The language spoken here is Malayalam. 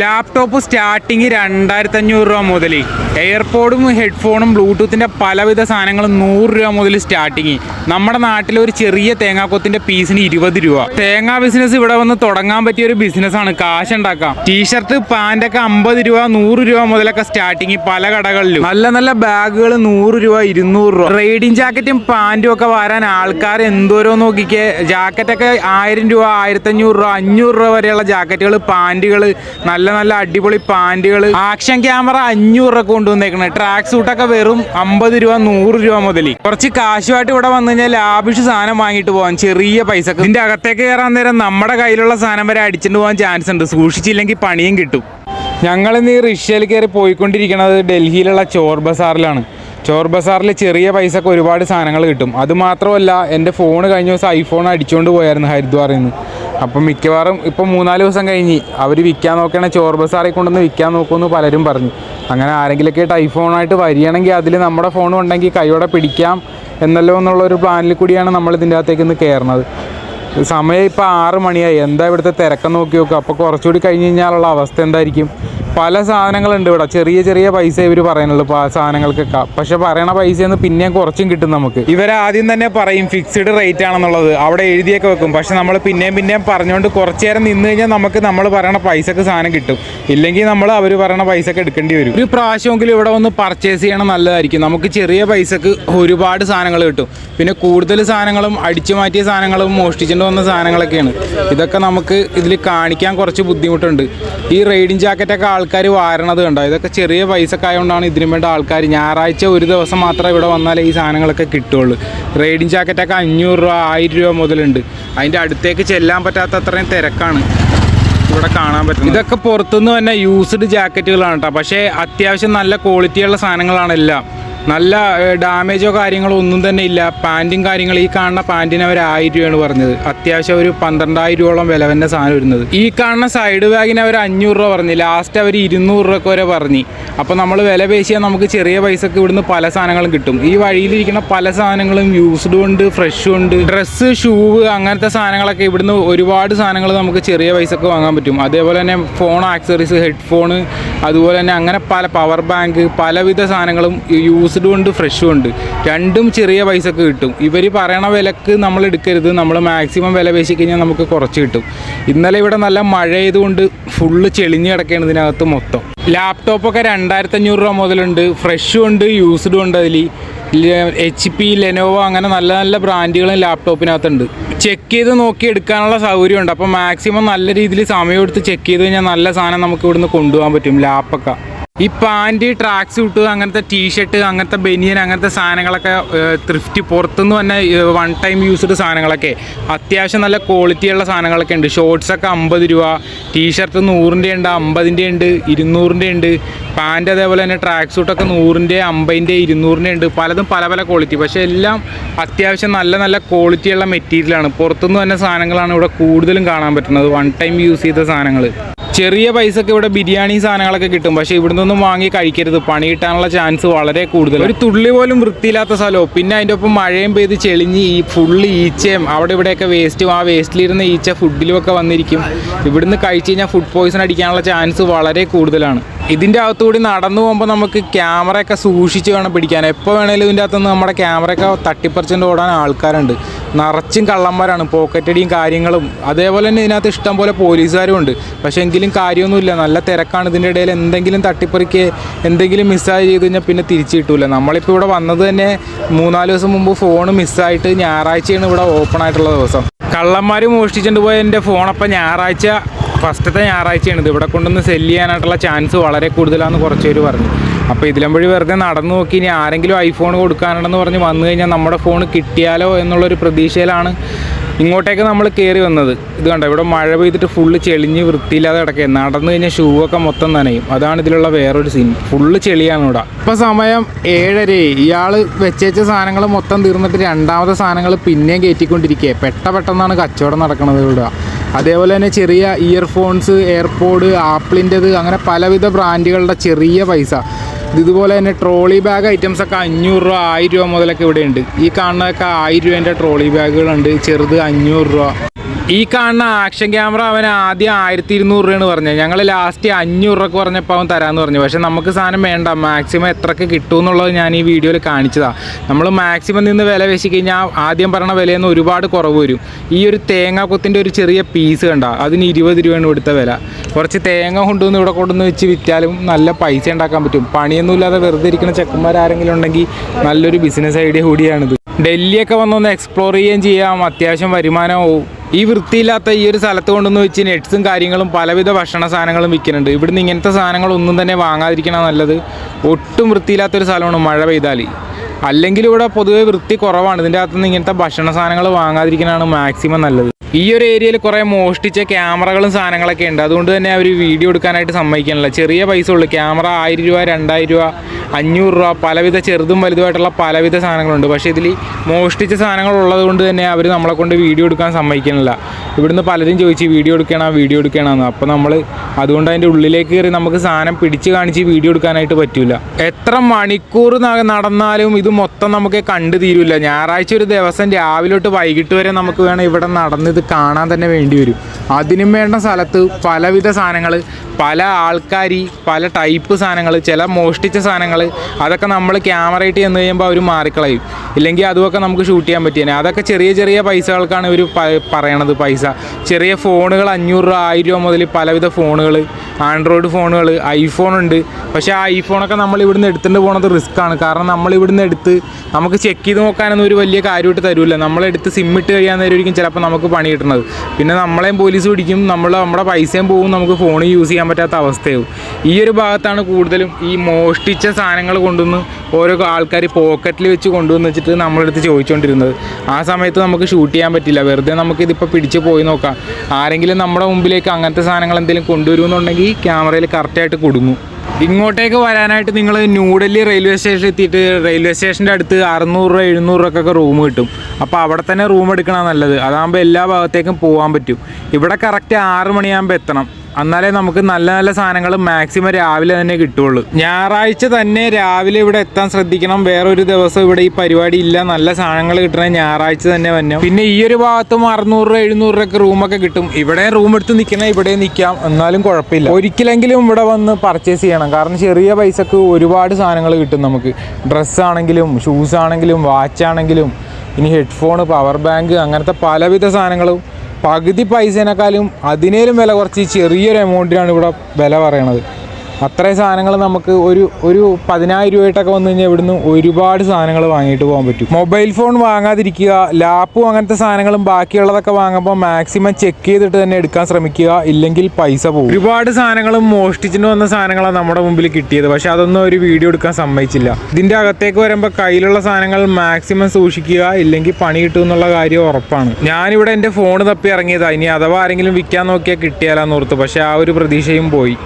ലാപ്ടോപ്പ് സ്റ്റാർട്ടിങ് രണ്ടായിരത്തി അഞ്ഞൂറ് രൂപ മുതൽ എയർപോഡും ഹെഡ്ഫോണും ബ്ലൂടൂത്തിന്റെ പലവിധ സാധനങ്ങളും നൂറ് രൂപ മുതൽ സ്റ്റാർട്ടിങ് നമ്മുടെ നാട്ടിലെ ഒരു ചെറിയ തേങ്ങാക്കൊത്തിന്റെ പീസിന് ഇരുപത് രൂപ. തേങ്ങാ ബിസിനസ് ഇവിടെ വന്ന് തുടങ്ങാൻ പറ്റിയ ഒരു ബിസിനസ്സാണ് കാശ് ഉണ്ടാക്കാം ടീഷർട്ട് പാന്റൊക്കെ അമ്പത് രൂപ നൂറ് രൂപ മുതലൊക്കെ സ്റ്റാർട്ടിങ് പല കടകളിലും. നല്ല നല്ല ബാഗുകൾ നൂറ് രൂപ ഇരുന്നൂറ് രൂപ. റൈഡിങ് ജാക്കറ്റും പാന്റും ഒക്കെ വരാൻ ആൾക്കാർ എന്തോരോ നോക്കിക്കേ. ജാക്കറ്റൊക്കെ ആയിരം രൂപ ആയിരത്തഞ്ഞൂറ് രൂപ അഞ്ഞൂറ് രൂപ വരെയുള്ള ജാക്കറ്റുകൾ പാന്റുകൾ നല്ല നല്ല നല്ല അടിപൊളി പാന്റുകൾ ആക്ഷൻ ക്യാമറ അഞ്ഞൂറ് രൂപ കൊണ്ടുവന്നേക്കണേ. ട്രാക്ക് സൂട്ടൊക്കെ വെറും അമ്പത് രൂപ നൂറ് രൂപ മുതൽ കുറച്ച് കാശുമായിട്ട് ഇവിടെ വന്നു കഴിഞ്ഞാൽ ലാഭിഷ് സാധനം വാങ്ങിയിട്ട് പോകാൻ ചെറിയ പൈസക്ക്. ഇതിന്റെ അകത്തേക്ക് കയറാൻ നേരം നമ്മുടെ കയ്യിലുള്ള സാധനം വരെ അടിച്ചിട്ട് പോകാൻ ചാൻസ് ഉണ്ട്. സൂക്ഷിച്ചില്ലെങ്കിൽ പണിയും കിട്ടും. ഞങ്ങൾ ഇന്ന് ഈ റിക്ഷയിൽ കയറി പോയിക്കൊണ്ടിരിക്കുന്നത് ഡൽഹിയിലുള്ള ചോർ ബസാറിലാണ്. ചോർ ബസാറിൽ ചെറിയ പൈസക്ക് ഒരുപാട് സാധനങ്ങൾ കിട്ടും. അതുമാത്രമല്ല എന്റെ ഫോൺ കഴിഞ്ഞ ദിവസം ഐഫോൺ അടിച്ചുകൊണ്ട് പോയായിരുന്നു ഹരിദ്വാറിൽ നിന്ന്. അപ്പം മിക്കവാറും ഇപ്പം മൂന്നാൽ ദിവസം കഴിഞ്ഞ് അവർ വിൽക്കാൻ നോക്കണ ചോർ ബസാറിൽ കൊണ്ടുവന്ന് വിൽക്കാൻ നോക്കുമെന്ന് പലരും പറഞ്ഞു. അങ്ങനെ ആരെങ്കിലുമൊക്കെ ആയിട്ട് ഐഫോണായിട്ട് വരികയാണെങ്കിൽ അതിൽ നമ്മുടെ ഫോൺ ഉണ്ടെങ്കിൽ കൈയോടെ പിടിക്കാം എന്നല്ലോ എന്നുള്ള ഒരു പ്ലാനിൽ കൂടിയാണ് നമ്മൾ ഇതിന്റെ അകത്തേക്ക് ഇന്ന് കയറുന്നത്. സമയം ഇപ്പോൾ ആറ് മണിയായി. എന്താ ഇവിടുത്തെ തിരക്കം നോക്കി നോക്കുക അപ്പോൾ കുറച്ചുകൂടി കഴിഞ്ഞ് കഴിഞ്ഞാലുള്ള അവസ്ഥ എന്തായിരിക്കും? പല സാധനങ്ങളുണ്ട് ഇവിടെ. ചെറിയ ചെറിയ പൈസ ഇവർ പറയുന്നുള്ളൂ പ- സാധനങ്ങൾക്കൊക്കെ. പക്ഷെ പറയണ പൈസയെന്ന് പിന്നെയും കുറച്ചും കിട്ടും നമുക്ക്. ഇവർ ആദ്യം തന്നെ പറയും ഫിക്സ്ഡ് റേറ്റ് ആണെന്നുള്ളത്. അവിടെ എഴുതിയൊക്കെ വെക്കും. പക്ഷെ നമ്മൾ പിന്നെയും പിന്നെയും പറഞ്ഞുകൊണ്ട് കുറച്ചു നേരം നിന്ന് കഴിഞ്ഞാൽ നമുക്ക് നമ്മൾ പറയണ പൈസക്ക് സാധനം കിട്ടും. ഇല്ലെങ്കിൽ നമ്മൾ അവർ പറയണ പൈസക്ക് എടുക്കേണ്ടി വരും. ഒരു പ്രാവശ്യമെങ്കിലും ഇവിടെ ഒന്ന് പർച്ചേസ് ചെയ്യണം നല്ലതായിരിക്കും. നമുക്ക് ചെറിയ പൈസക്ക് ഒരുപാട് സാധനങ്ങൾ കിട്ടും. പിന്നെ കൂടുതൽ സാധനങ്ങളും അടിച്ചു മാറ്റിയ സാധനങ്ങളും മോഷ്ടിച്ചുകൊണ്ട് വന്ന സാധനങ്ങളൊക്കെയാണ്. ഇതൊക്കെ നമുക്ക് ഇതിൽ കാണിക്കാൻ കുറച്ച് ബുദ്ധിമുട്ടുണ്ട്. ഈ റൈഡിങ് ജാക്കറ്റൊക്കെ ആൾക്കാർ വാരണത് കണ്ടോ? ഇതൊക്കെ ചെറിയ പൈസക്കായതുകൊണ്ടാണ് ഇതിനു വേണ്ട ആൾക്കാർ ഞായറാഴ്ച ഒരു ദിവസം മാത്രമേ ഇവിടെ വന്നാലേ ഈ സാധനങ്ങളൊക്കെ കിട്ടുള്ളൂ. റൈഡിങ് ജാക്കറ്റൊക്കെ അഞ്ഞൂറ് രൂപ ആയിരം രൂപ മുതലുണ്ട്. അതിന്റെ അടുത്തേക്ക് ചെല്ലാൻ പറ്റാത്ത അത്രയും തിരക്കാണ് ഇവിടെ കാണാൻ പറ്റും ഇതൊക്കെ പുറത്തുനിന്ന് തന്നെ യൂസ്ഡ് ജാക്കറ്റുകളാണ് കേട്ടോ പക്ഷേ അത്യാവശ്യം നല്ല ക്വാളിറ്റിയുള്ള സാധനങ്ങളാണ് എല്ലാം. നല്ല ഡാമേജോ കാര്യങ്ങളോ ഒന്നും തന്നെ ഇല്ല. പാന്റും കാര്യങ്ങൾ ഈ കാണുന്ന പാന്റിന് അവർ ആയിരം രൂപയാണ് പറഞ്ഞത്. അത്യാവശ്യം ഒരു പന്ത്രണ്ടായിരം രൂപയോളം വില തന്നെ സാധനം വരുന്നത്. ഈ കാണുന്ന സൈഡ് ബാഗിന് അവർ അഞ്ഞൂറ് രൂപ പറഞ്ഞു. ലാസ്റ്റ് അവർ ഇരുന്നൂറ് രൂപ വരെ പറഞ്ഞു. അപ്പോൾ നമ്മൾ വില പേശിയാൽ നമുക്ക് ചെറിയ പൈസക്ക് ഇവിടുന്ന് പല സാധനങ്ങളും കിട്ടും. ഈ വഴിയിലിരിക്കുന്ന പല സാധനങ്ങളും യൂസ്ഡ് ഉണ്ട് ഫ്രഷും ഉണ്ട്. ഡ്രസ്സ് ഷൂ അങ്ങനത്തെ സാധനങ്ങളൊക്കെ ഇവിടുന്ന് ഒരുപാട് സാധനങ്ങൾ നമുക്ക് ചെറിയ പൈസക്ക് വാങ്ങാൻ പറ്റും. അതേപോലെ തന്നെ ഫോൺ ആക്സറീസ് ഹെഡ്ഫോൺ അതുപോലെ തന്നെ അങ്ങനെ പല പവർ ബാങ്ക് പലവിധ സാധനങ്ങളും യൂസ്ഡും ഉണ്ട് ഫ്രഷും ഉണ്ട്. രണ്ടും ചെറിയ പൈസക്ക് കിട്ടും. ഇവർ പറയണ വിലക്ക് നമ്മൾ എടുക്കരുത്. നമ്മൾ മാക്സിമം വില പേശി കഴിഞ്ഞാൽ നമുക്ക് കുറച്ച് കിട്ടും. ഇന്നലെ ഇവിടെ നല്ല മഴ ആയതുകൊണ്ട് ഫുള്ള് ചെളിഞ്ഞ് കിടക്കുകയാണ് ഇതിനകത്ത് മൊത്തം. ലാപ്ടോപ്പൊക്കെ രണ്ടായിരത്തി അഞ്ഞൂറ് രൂപ മുതലുണ്ട്. ഫ്രഷും ഉണ്ട് യൂസ്ഡും ഉണ്ട് അതിൽ എച്ച് പി ലെനോവോ അങ്ങനെ നല്ല നല്ല ബ്രാൻഡുകളും ലാപ്ടോപ്പിനകത്തുണ്ട് ചെക്ക് ചെയ്ത് നോക്കി എടുക്കാനുള്ള സൗകര്യമുണ്ട്. അപ്പോൾ മാക്സിമം നല്ല രീതിയിൽ സമയം എടുത്ത് ചെക്ക് ചെയ്ത് കഴിഞ്ഞാൽ നല്ല സാധനം നമുക്ക് ഇവിടുന്ന് കൊണ്ടുപോകാൻ പറ്റും ലാപ്പൊക്കെ ഈ പാന്റ് ട്രാക്ക് സ്യൂട്ട് അങ്ങനത്തെ ടീഷർട്ട് അങ്ങനത്തെ ബനിയൻ അങ്ങനത്തെ സാധനങ്ങളൊക്കെ ത്രിഫ്റ്റ് പുറത്തുനിന്ന് തന്നെ വൺ ടൈം യൂസ്ഡ് സാധനങ്ങളൊക്കെ. അത്യാവശ്യം നല്ല ക്വാളിറ്റി ഉള്ള സാധനങ്ങളൊക്കെ ഉണ്ട്. ഷോർട്സൊക്കെ അമ്പത് രൂപ. ടീഷർട്ട് നൂറിന്റെ ഉണ്ട് അമ്പതിന്റെ ഉണ്ട് ഇരുന്നൂറിന്റെ ഉണ്ട്. പാന്റ് അതേപോലെ തന്നെ ട്രാക്ക് സൂട്ടൊക്കെ നൂറിന്റെ അമ്പതിന്റെ ഇരുന്നൂറിന്റെ ഉണ്ട്. പലതും പല പല ക്വാളിറ്റി പക്ഷേ എല്ലാം അത്യാവശ്യം നല്ല നല്ല ക്വാളിറ്റിയുള്ള മെറ്റീരിയലാണ് പുറത്തുനിന്ന് തന്നെ സാധനങ്ങളാണ് ഇവിടെ കൂടുതലും കാണാൻ പറ്റുന്നത്. വൺ ടൈം യൂസ് ചെയ്ത സാധനങ്ങൾ ചെറിയ പൈസക്ക് ഇവിടെ ബിരിയാണി സാധനങ്ങളൊക്കെ കിട്ടും. പക്ഷേ ഇവിടെ നിന്നൊന്നും വാങ്ങി കഴിക്കരുത്. പണി കിട്ടാനുള്ള ചാൻസ് വളരെ കൂടുതൽ ഒരു തുള്ളി പോലും വൃത്തിയില്ലാത്ത സ്ഥലവും പിന്നെ അതിന്റെ ഒപ്പം മഴയും പെയ്ത് ചെളിഞ്ഞ് ഈ ഫുള്ള് ഈച്ചയും അവിടെ ഇവിടെയൊക്കെ വേസ്റ്റും ആ വേസ്റ്റിലിരുന്ന ഈച്ച ഫുഡിലും ഒക്കെ വന്നിരിക്കും. ഇവിടുന്ന് കഴിച്ച് കഴിഞ്ഞാൽ ഫുഡ് പോയിസൺ അടിക്കാനുള്ള ചാൻസ് വളരെ കൂടുതലാണ്. ഇതിന്റെ അകത്തുകൂടി നടന്നു പോകുമ്പോൾ നമുക്ക് ക്യാമറയൊക്കെ സൂക്ഷിച്ച് വേണം പിടിക്കാൻ. എപ്പോൾ വേണേലും ഇതിന്റെ അകത്തുനിന്ന് നമ്മുടെ ക്യാമറയൊക്കെ തട്ടിപ്പറിച്ചുകൊണ്ട് ഓടാൻ ആൾക്കാരുണ്ട്. നിറച്ചും കള്ളന്മാരാണ് പോക്കറ്റടിയും കാര്യങ്ങളും. അതേപോലെ തന്നെ ഇതിനകത്ത് ഇഷ്ടം പോലെ പോലീസുകാരും ഉണ്ട്. പക്ഷേ എങ്കിലും കാര്യമൊന്നുമില്ല. നല്ല തിരക്കാണ്. ഇതിന്റെ ഇടയിൽ എന്തെങ്കിലും തട്ടിപ്പറിക്ക് എന്തെങ്കിലും മിസ്സായി ചെയ്ത് കഴിഞ്ഞാൽ പിന്നെ തിരിച്ചു കിട്ടൂല. നമ്മളിപ്പോൾ ഇവിടെ വന്നത് തന്നെ മൂന്നാൽ ദിവസം മുമ്പ് ഫോൺ മിസ്സായിട്ട് ഞായറാഴ്ചയാണ് ഇവിടെ ഓപ്പൺ ആയിട്ടുള്ള ദിവസം. കള്ളന്മാർ മോഷ്ടിച്ചുകൊണ്ട് പോയ എന്റെ ഫോണപ്പം ഞായറാഴ്ച ഫസ്റ്റത്തെ ഞായറാഴ്ചയാണ് ഇത് ഇവിടെ കൊണ്ടുവന്ന് സെല്ല് ചെയ്യാനായിട്ടുള്ള ചാൻസ് വളരെ കൂടുതലാണെന്ന് കുറച്ച് പേര് പറഞ്ഞു അപ്പോൾ ഇതിലമ്പഴി വെറുതെ നടന്നു നോക്കി ഇനി ആരെങ്കിലും ഐഫോൺ കൊടുക്കാനുണ്ടെന്ന് പറഞ്ഞ് വന്നു കഴിഞ്ഞാൽ നമ്മുടെ ഫോൺ കിട്ടിയാലോ എന്നുള്ളൊരു പ്രതീക്ഷയിലാണ് ഇങ്ങോട്ടേക്ക് നമ്മൾ കയറി വന്നത്. ഇത് കണ്ടോ ഇവിടെ മഴ പെയ്തിട്ട് ഫുള്ള് ചെളിഞ്ഞ് വൃത്തിയില്ലാതെ കിടക്കുക. നടന്നു കഴിഞ്ഞാൽ ഷൂ ഒക്കെ മൊത്തം നനയും. അതാണ് ഇതിലുള്ള വേറൊരു സീൻ ഫുള്ള് ചെളിയാണ് ഇവിടെ. ഇപ്പം സമയം ഏഴര ഇയാൾ വെച്ചേച്ച സാധനങ്ങൾ മൊത്തം തീർന്നിട്ട് രണ്ടാമത്തെ സാധനങ്ങൾ പിന്നെയും കയറ്റിക്കൊണ്ടിരിക്കുക പെട്ട പെട്ടെന്നാണ് കച്ചവടം നടക്കുന്നത് ഇവിടെ. അതേപോലെ തന്നെ ചെറിയ ഇയർഫോൺസ് എയർപോഡ് ആപ്പിളിന്റെത് അങ്ങനെ പലവിധ ബ്രാൻഡുകളുടെ ചെറിയ പൈസ. ഇത് ഇതുപോലെ തന്നെ ട്രോളി ബാഗ് ഐറ്റംസ് ഒക്കെ അഞ്ഞൂറ് രൂപ ആയിരം രൂപ മുതലൊക്കെ ഇവിടെ ഉണ്ട് ഈ കാണുന്നതൊക്കെ ആയിരം രൂപേന്റെ ട്രോളി ബാഗുകളുണ്ട്. ചെറുത് അഞ്ഞൂറ് രൂപ. ഈ കാണുന്ന ആക്ഷൻ ക്യാമറ അവൻ ആദ്യം ആയിരത്തി ഇരുന്നൂറ് രൂപയാണ് പറഞ്ഞത്. ഞങ്ങൾ ലാസ്റ്റ് അഞ്ഞൂറ് രൂപക്ക് പറഞ്ഞപ്പോൾ അവൻ തരാമെന്ന് പറഞ്ഞു. പക്ഷെ നമുക്ക് സാധനം വേണ്ട. മാക്സിമം എത്രക്ക് കിട്ടും എന്നുള്ളത് ഞാൻ ഈ വീഡിയോയിൽ കാണിച്ചതാണ് നമ്മൾ മാക്സിമം നിന്ന് വില വെച്ച് കഴിഞ്ഞാൽ ആദ്യം പറഞ്ഞ വിലയിൽ നിന്ന് ഒരുപാട് കുറവ് വരും. ഈ ഒരു തേങ്ങാക്കൊത്തിന്റെ ഒരു ചെറിയ പീസ് കണ്ട അതിന് ഇരുപത് രൂപയാണ് ഇവിടുത്തെ വില. കുറച്ച് തേങ്ങ കൊണ്ടുവന്ന് ഇവിടെ കൊണ്ടുവന്ന് വെച്ച് വിറ്റാലും നല്ല പൈസ ഉണ്ടാക്കാൻ പറ്റും. പണിയൊന്നുമില്ലാതെ വെറുതെ ഇരിക്കുന്ന ചെക്കന്മാരാരെങ്കിലും ഉണ്ടെങ്കിൽ നല്ലൊരു ബിസിനസ് ഐഡിയ കൂടിയാണിത്. ഡൽഹിയൊക്കെ വന്നൊന്ന് എക്സ്പ്ലോർ ചെയ്യുകയും ചെയ്യാം. അത്യാവശ്യം വരുമാനമാവും ഈ വൃത്തിയില്ലാത്ത ഈ ഒരു സ്ഥലത്ത് കൊണ്ടുവന്ന് വെച്ച് നെറ്റ്സും കാര്യങ്ങളും പലവിധ ഭക്ഷണ സാധനങ്ങളും വിൽക്കുന്നുണ്ട്. ഇവിടുന്ന് ഇങ്ങനത്തെ സാധനങ്ങളൊന്നും തന്നെ വാങ്ങാതിരിക്കണം നല്ലത്. ഒട്ടും വൃത്തിയില്ലാത്തൊരു സ്ഥലമാണ് മഴ പെയ്താൽ. അല്ലെങ്കിൽ ഇവിടെ പൊതുവെ വൃത്തി കുറവാണ്. ഇതിന്റെ അകത്തുനിന്ന് ഇങ്ങനത്തെ ഭക്ഷണ സാധനങ്ങൾ വാങ്ങാതിരിക്കാനാണ് മാക്സിമം നല്ലത്. ഈ ഒരു ഏരിയയിൽ കുറേ മോഷ്ടിച്ച ക്യാമറകളും സാധനങ്ങളൊക്കെ ഉണ്ട്. അതുകൊണ്ട് തന്നെ അവർ വീഡിയോ എടുക്കാനായിട്ട് സമ്മതിക്കണില്ല ചെറിയ പൈസ ഉള്ളൂ. ക്യാമറ ആയിരം രൂപ രണ്ടായിരം രൂപ അഞ്ഞൂറ് രൂപ പലവിധ ചെറുതും വലുതുമായിട്ടുള്ള പലവിധ സാധനങ്ങളുണ്ട്. പക്ഷേ ഇതിൽ മോഷ്ടിച്ച സാധനങ്ങൾ ഉള്ളത് കൊണ്ട് തന്നെ അവർ നമ്മളെ കൊണ്ട് വീഡിയോ എടുക്കാൻ സമ്മതിക്കണില്ല ഇവിടുന്ന് പലരും ചോദിച്ച് വീഡിയോ എടുക്കണം? വീഡിയോ എടുക്കണമെന്ന് അപ്പോൾ നമ്മൾ അതുകൊണ്ട് അതിന്റെ ഉള്ളിലേക്ക് കയറി നമുക്ക് സാധനം പിടിച്ച് കാണിച്ച് വീഡിയോ എടുക്കാനായിട്ട് പറ്റില്ല എത്ര മണിക്കൂർ നടന്നാലും ഇത് മൊത്തം നമുക്ക് കണ്ടു തീരില്ല ഞായറാഴ്ച ഒരു ദിവസം രാവിലെ തൊട്ട് വൈകിട്ട് വരെ നമുക്ക് വേണം ഇവിടെ നടന്ന് കാണാൻ തന്നെ വേണ്ടി വരും. അതിനും വേണ്ട സ്ഥലത്ത് പലവിധ സാധനങ്ങൾ പല ആൾക്കാർ പല ടൈപ്പ് സാധനങ്ങൾ ചില മോഷ്ടിച്ച സാധനങ്ങൾ അതൊക്കെ നമ്മൾ ക്യാമറയിട്ട് ചെന്ന് കഴിയുമ്പോൾ അവർ മാറിക്കളയും. ഇല്ലെങ്കിൽ അതുമൊക്കെ നമുക്ക് ഷൂട്ട് ചെയ്യാൻ പറ്റിയേനെ. അതൊക്കെ ചെറിയ ചെറിയ പൈസകൾക്കാണ് ഇവർ പറയണത് പൈസ. ചെറിയ ഫോണുകൾ അഞ്ഞൂറ് രൂപ ആയിരം രൂപ മുതൽ പലവിധ ഫോണുകൾ ആൻഡ്രോയിഡ് ഫോണുകൾ ഐഫോൺ ഉണ്ട്. പക്ഷേ ആ ഐഫോണൊക്കെ നമ്മൾ ഇവിടുന്ന് എടുത്തിട്ട് റിസ്ക് ആണ്. കാരണം നമ്മൾ ഇവിടുന്ന് എടുത്ത് നമുക്ക് ചെക്ക് ചെയ്ത് നോക്കാനൊന്നും ഒരു വലിയ കാര്യമായിട്ട് തരില്ല നമ്മളെടുത്ത് സിം ഇട്ട് കഴിയാൻ നേരമായിരിക്കും ചിലപ്പോൾ നമുക്ക് പണി കിട്ടുന്നത്. പിന്നെ നമ്മളെയും പോലീസ് പിടിക്കും. നമ്മൾ നമ്മുടെ പൈസയും പോകും നമുക്ക് ഫോൺ യൂസ് ചെയ്യാൻ പറ്റാത്ത അവസ്ഥയാവും. ഈ ഒരു ഭാഗത്താണ് കൂടുതലും ഈ മോഷ്ടിച്ച സാധനങ്ങൾ കൊണ്ടുവന്ന് ഓരോ ആൾക്കാർ പോക്കറ്റിൽ വെച്ച് കൊണ്ടുവന്ന് വെച്ചിട്ട് നമ്മളെടുത്ത് ചോദിച്ചുകൊണ്ടിരുന്നത് ആ സമയത്ത് നമുക്ക് ഷൂട്ട് ചെയ്യാൻ പറ്റില്ല. വെറുതെ നമുക്കിതിപ്പോൾ പിടിച്ച് പോയി നോക്കാം. ആരെങ്കിലും നമ്മുടെ മുമ്പിലേക്ക് അങ്ങനത്തെ സാധനങ്ങൾ എന്തെങ്കിലും കൊണ്ടുവരുമെന്നുണ്ടെങ്കിൽ ക്യാമറയിൽ കറക്റ്റായിട്ട് കൊടുങ്ങും. ഇങ്ങോട്ടേക്ക് വരാനായിട്ട് നിങ്ങൾ ന്യൂഡൽഹി റെയിൽവേ സ്റ്റേഷൻ എത്തിയിട്ട് റെയിൽവേ സ്റ്റേഷന്റെ അടുത്ത് അറുന്നൂറ് രൂപ എഴുന്നൂറ് രൂപക്കൊക്കെ റൂം കിട്ടും. അപ്പോൾ അവിടെ തന്നെ റൂം എടുക്കണം നല്ലത്. അതാകുമ്പോൾ എല്ലാ ഭാഗത്തേക്കും പോകാൻ പറ്റും. ഇവിടെ കറക്റ്റ് ആറ് മണിയാകുമ്പോൾ എത്തണം. എന്നാലേ നമുക്ക് നല്ല നല്ല സാധനങ്ങൾ മാക്സിമം രാവിലെ തന്നെ കിട്ടുള്ളൂ. ഞായറാഴ്ച തന്നെ രാവിലെ ഇവിടെ എത്താൻ ശ്രദ്ധിക്കണം. വേറൊരു ദിവസം ഇവിടെ ഈ പരിപാടി ഇല്ല. നല്ല സാധനങ്ങൾ കിട്ടണ ഞായറാഴ്ച തന്നെ വന്നു. പിന്നെ ഈ ഒരു ഭാഗത്തും അറുന്നൂറ് രൂപ എഴുന്നൂറ് രൂപ റൂമൊക്കെ കിട്ടും. ഇവിടെ റൂം എടുത്ത് നിൽക്കണേ ഇവിടെ നിൽക്കാം എന്നാലും കുഴപ്പമില്ല. ഒരിക്കലെങ്കിലും ഇവിടെ വന്ന് പർച്ചേസ് ചെയ്യണം. കാരണം ചെറിയ പൈസക്ക് ഒരുപാട് സാധനങ്ങൾ കിട്ടും നമുക്ക്. ഡ്രസ്സ് ആണെങ്കിലും ഷൂസ് ആണെങ്കിലും വാച്ച് ആണെങ്കിലും ഇനി ഹെഡ്ഫോൺ പവർ ബാങ്ക് അങ്ങനത്തെ പലവിധ സാധനങ്ങളും പകുതി പൈസേനേക്കാളും അതിനേലും വില കുറച്ച് ചെറിയൊരു എമൗണ്ടിനാണ് ഇവിടെ വില പറയണത്. അത്രയും സാധനങ്ങൾ നമുക്ക് ഒരു ഒരു പതിനായിരം രൂപയായിട്ടൊക്കെ വന്നു കഴിഞ്ഞാൽ ഇവിടുന്ന് ഒരുപാട് സാധനങ്ങൾ വാങ്ങിയിട്ട് പോകാൻ പറ്റും. മൊബൈൽ ഫോൺ വാങ്ങാതിരിക്കുക ലാപ്പും അങ്ങനത്തെ സാധനങ്ങളും ബാക്കിയുള്ളതൊക്കെ വാങ്ങുമ്പോൾ മാക്സിമം ചെക്ക് ചെയ്തിട്ട് തന്നെ എടുക്കാൻ ശ്രമിക്കുക ഇല്ലെങ്കിൽ പൈസ പോകും. ഒരുപാട് സാധനങ്ങളും മോഷ്ടിച്ചിട്ട് വന്ന സാധനങ്ങളാണ് നമ്മുടെ മുമ്പിൽ കിട്ടിയത്. പക്ഷെ അതൊന്നും ഒരു വീഡിയോ എടുക്കാൻ സമ്മതിച്ചില്ല. ഇതിന്റെ അകത്തേക്ക് വരുമ്പോൾ കയ്യിലുള്ള സാധനങ്ങൾ മാക്സിമം സൂക്ഷിക്കുക ഇല്ലെങ്കിൽ പണി കിട്ടും എന്നുള്ള കാര്യം ഉറപ്പാണ്. ഞാനിവിടെ എന്റെ ഫോൺ തപ്പി ഇറങ്ങിയതാണ് ഇനി അഥവാ ആരെങ്കിലും വിൽക്കാൻ നോക്കിയാൽ കിട്ടിയാലാന്ന് ഓർത്ത് പക്ഷെ ആ ഒരു പ്രതീക്ഷയും പോയി.